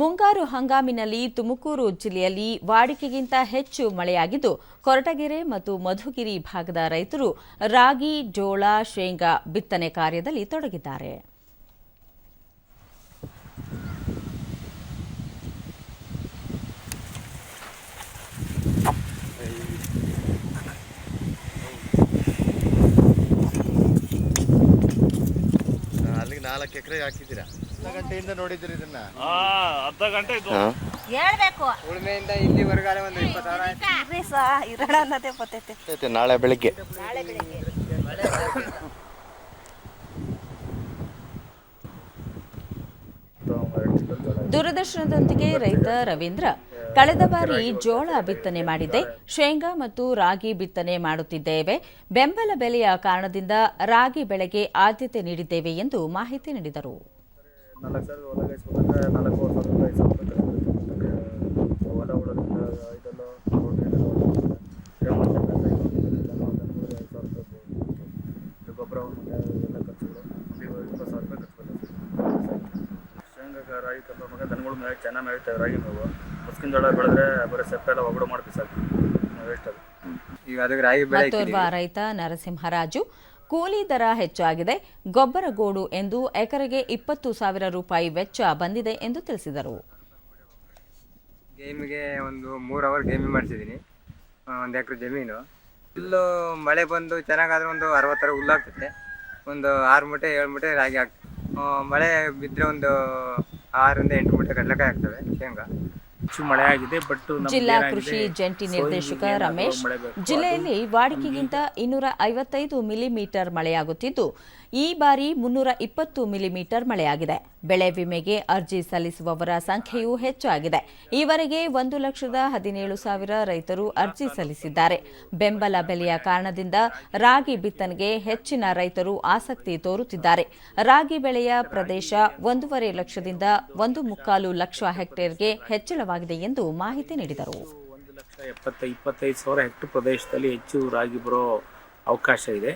ಮುಂಗಾರು ಹಂಗಾಮಿನಲ್ಲಿ ತುಮಕೂರು ಜಿಲ್ಲೆಯಲ್ಲಿ ವಾಡಿಕೆಗಿಂತ ಹೆಚ್ಚು ಮಳೆಯಾಗಿದ್ದು, ಕೊರಟಗೆರೆ ಮತ್ತು ಮಧುಗಿರಿ ಭಾಗದ ರೈತರು ರಾಗಿ, ಜೋಳ, ಶೇಂಗಾ ಬಿತ್ತನೆ ಕಾರ್ಯದಲ್ಲಿ ತೊಡಗಿದ್ದಾರೆ. ನಾಲ್ಕು ಎಕರೆ ಹಾಕಿದ್ದೀರಾ? ಅರ್ಧ ಗಂಟೆಯಿಂದ ನೋಡಿದ್ದೀರಿ ಇದನ್ನ? ಆ, ಅರ್ಧ ಗಂಟೆ ಇದು ಹೇಳ್ಬೇಕು. ಉಳುಮೆಯಿಂದ ಇಲ್ಲಿವರೆಗಾಲ ಒಂದು ಇಪ್ಪತ್ತು ಸಾವಿರ ಆಯ್ತು. ಇರ್ರಿ ಸಾ ಇರೋಣ ಅನ್ನೋದೇ ಐತೆ ನಾಳೆ ಬೆಳಿಗ್ಗೆ. ದೂರದರ್ಶನದೊಂದಿಗೆ ರೈತ ರವೀಂದ್ರ ಕಳೆದ ಬಾರಿ ಜೋಳ ಬಿತ್ತನೆ ಮಾಡಿದ್ದೆ ಶೇಂಗಾ ಮತ್ತು ರಾಗಿ ಬಿತ್ತನೆ ಮಾಡುತ್ತಿದ್ದೇವೆ. ಬೆಂಬಲ ಬೆಲೆಯ ಕಾರಣದಿಂದ ರಾಗಿ ಬೆಳೆಗೆ ಆದ್ಯತೆ ನೀಡಿದ್ದೇವೆ ಎಂದು ಮಾಹಿತಿ ನೀಡಿದರು. ನಾಲ್ಕು ಸಾವಿರ ಹೊಲ ಗೈಸ್ಬೇಕಂದ್ರೆ ನಾಲ್ಕು ಸಾವಿರ ಐದು ಸಾವಿರ ರೂಪಾಯಿ ಖರ್ಚು ಹೊಲ ಉಳೋದ್ರಿಂದ ಇದೆಲ್ಲ ರೋಡ್ ಇದೆಲ್ಲ ಐದು ಸಾವಿರ ರೂಪಾಯಿ ಇದು ಗೊಬ್ಬರ ಮತ್ತು ಎಲ್ಲ ಖರ್ಚುಗಳು. ಒಂದು ಇಪ್ಪತ್ತು ಸಾವಿರ ರೂಪಾಯಿ ಖರ್ಚು ಬರ್ತದೆ ಶೇಂಗಾ ರಾಗಿ ಕಬ್ಬ ಮಗ ದನಗಳು ಮೇವು ಚೆನ್ನಾಗಿ ಮೇಯ್ತವೆ ರಾಗಿ ಮೇವು. ಮುಸ್ಕಿನ ಜೋಳ ಬೆಳೆದ್ರೆ ಬರೀ ಸೆಪ್ಪೆ ಎಲ್ಲ ಒಗಡು ಮಾಡ್ತೀವಿ ಸಾಕು. ವೇಸ್ಟ್ ಅದು. ಈಗ ಅದಕ್ಕೆ ರಾಗಿ ಬೆಳೆ ರೈತ ನರಸಿಂಹರಾಜು. ಕೂಲಿ ದರ ಹೆಚ್ಚಾಗಿದೆ ಗೊಬ್ಬರ ಗೋಡು ಎಂದು ಎಕರೆಗೆ ಇಪ್ಪತ್ತು ಸಾವಿರ ರೂಪಾಯಿ ವೆಚ್ಚ ಬಂದಿದೆ ಎಂದು ತಿಳಿಸಿದರು. ಗೇಮಿಗೆ ಒಂದು ಮೂರು ಅವರ್ ಗೇಮಿಂಗ್ ಮಾಡಿಸಿದ್ದೀನಿ ಒಂದು ಎಕರೆ ಜಮೀನು. ಹುಲ್ಲು ಮಳೆ ಬಂದು ಚೆನ್ನಾಗಾದ್ರೆ ಒಂದು ಅರವತ್ತರ ಹುಲ್ಲಾಗ್ತದೆ ಒಂದು ಆರು ಮೂಟೆ, ಏಳು ಮೂಟೆ ರಾಗಿ ಆಗ್ತದೆ. ಮಳೆ ಬಿದ್ದರೆ ಒಂದು ಆರರಿಂದ ಎಂಟು ಮೂಟೆ ಕಡಲೆಕಾಯಿ ಆಗ್ತವೆ ಶೇಂಗಾ. ಮಳೆ ಆಗಿದೆ ಬಟ್ ಜಿಲ್ಲಾ ಕೃಷಿ ಜಂಟಿ ನಿರ್ದೇಶಕ ರಮೇಶ್ ಜಿಲ್ಲೆಯಲ್ಲಿ ವಾಡಿಕೆಗಿಂತ ಇನ್ನೂರ ಐವತ್ತೈದು ಮಿಲಿಮೀಟರ್ ಮಳೆಯಾಗುತ್ತಿದ್ದು ಈ ಬಾರಿ ಮುನ್ನೂರ ಇಪ್ಪತ್ತು ಮಿಲಿಮೀಟರ್ ಮಳೆಯಾಗಿದೆ. ಬೆಳೆ ವಿಮೆಗೆ ಅರ್ಜಿ ಸಲ್ಲಿಸುವವರ ಸಂಖ್ಯೆಯೂ ಹೆಚ್ಚಾಗಿದೆ. ಈವರೆಗೆ ಒಂದು ಲಕ್ಷದ ಹದಿನೇಳು ಸಾವಿರ ರೈತರು ಅರ್ಜಿ ಸಲ್ಲಿಸಿದ್ದಾರೆ. ಬೆಂಬಲ ಬೆಲೆಯ ಕಾರಣದಿಂದ ರಾಗಿ ಬಿತ್ತನೆಗೆ ಹೆಚ್ಚಿನ ರೈತರು ಆಸಕ್ತಿ ತೋರುತ್ತಿದ್ದಾರೆ. ರಾಗಿ ಬೆಳೆಯ ಪ್ರದೇಶ ಒಂದೂವರೆ ಲಕ್ಷದಿಂದ ಒಂದು ಮುಕ್ಕಾಲು ಲಕ್ಷ ಹೆಕ್ಟೇರ್ಗೆ ಹೆಚ್ಚಳವಾಗಿದೆ. ಎಂದು ಮಾಹಿತಿ ನೀಡಿದರು. ಒಂದು ಲಕ್ಷ ಎಪ್ಪತ್ತ ಇಪ್ಪತ್ತೈದು ಸಾವಿರ ಹೆಕ್ಟರ್ ಪ್ರದೇಶದಲ್ಲಿ ಹೆಚ್ಚು ರಾಗಿ ಬರೋ ಅವಕಾಶ ಇದೆ.